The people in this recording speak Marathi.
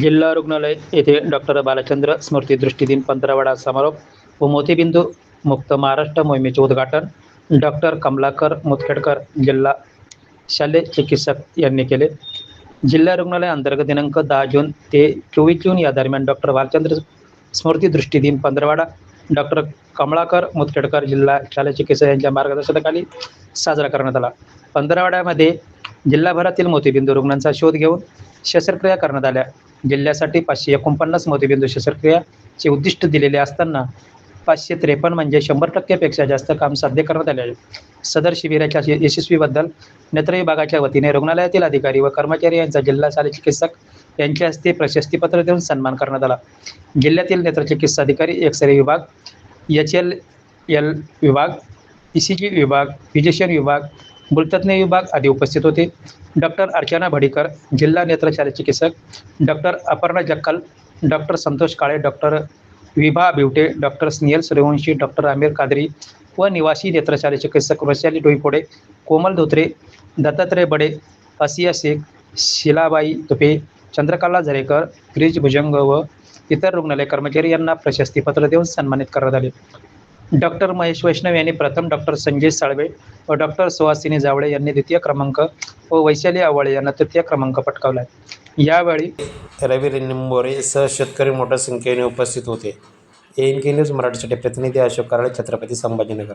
जिल्हा रुग्णालय येथे डॉक्टर बालचंद्र स्मृती दृष्टीदिन पंधरावडा समारोप व मोतीबिंदू मुक्त महाराष्ट्र मोहिमेचे उद्घाटन डॉक्टर कमलाकर मुतखेडकर जिल्हा शालेय चिकित्सक यांनी केले. जिल्हा रुग्णालय अंतर्गत दिनांक दहा जून ते चोवीस जून या दरम्यान डॉक्टर बालचंद्र स्मृती दृष्टीदिन पंधरवाडा डॉक्टर कमळाकर मुतखेडकर जिल्हा शालेय चिकित्सक यांच्या मार्गदर्शनाखाली साजरा करण्यात आला. पंधरवाड्यामध्ये जिल्हाभरातील मोतीबिंदू रुग्णांचा शोध घेऊन शस्त्रक्रिया करण्यात आल्या. जिल्ह्यासाठी पाचशे एकोणपन्नास मोतीबिंदू शस्त्रक्रियाचे उद्दिष्ट दिलेले असताना पाचशे त्रेपन्न म्हणजे शंभर टक्केपेक्षा जास्त काम साध्य करण्यात आले आहे. सदर शिबिराच्या यशस्वीबद्दल नेत्र विभागाच्या वतीने रुग्णालयातील अधिकारी व कर्मचारी यांचा जिल्हा शालेय चिकित्सक यांच्या हस्ते प्रशस्तीपत्र देऊन सन्मान करण्यात आला. जिल्ह्यातील नेत्रचिकित्सा अधिकारी एक्सरे विभाग एच एल एल विभाग ई सी जी विभाग फिजिशियन विभाग भूलतज्ञ विभाग आदी उपस्थित होते. डॉक्टर अर्चना भडीकर जिल्हा नेत्रशालेय चिकित्सक doctor Aparna Jakkal doctor Santosh Kale doctor Vibha Biwate doctor Snehal Suryavanshi doctor Aamir Qadri व निवासी नेत्रशालेय चिकित्सक वैशाली डोईफोडे कोमल धोत्रे दत्तात्रय बडे असिया शेख शिलाबाई तुपे चंद्रकला झरेकर गिरीश भुजंग व इतर रुग्णालय कर्मचारी यांना प्रशस्तीपत्र देऊन सन्मानित करण्यात आले. डॉक्टर महेश वैष्णव यांनी प्रथम डॉक्टर संजय साळवे व डॉक्टर सुहासिनी जावळे यांनी द्वितीय क्रमांक व वैशाली आवाळे यांना तृतीय क्रमांक पटकावला. यावेळी रवी निंबोरे सह शेतकरी मोठ्या संख्येने उपस्थित होते. एन के न्यूज मराठीसाठी प्रतिनिधी अशोक कराळे छत्रपती संभाजीनगर.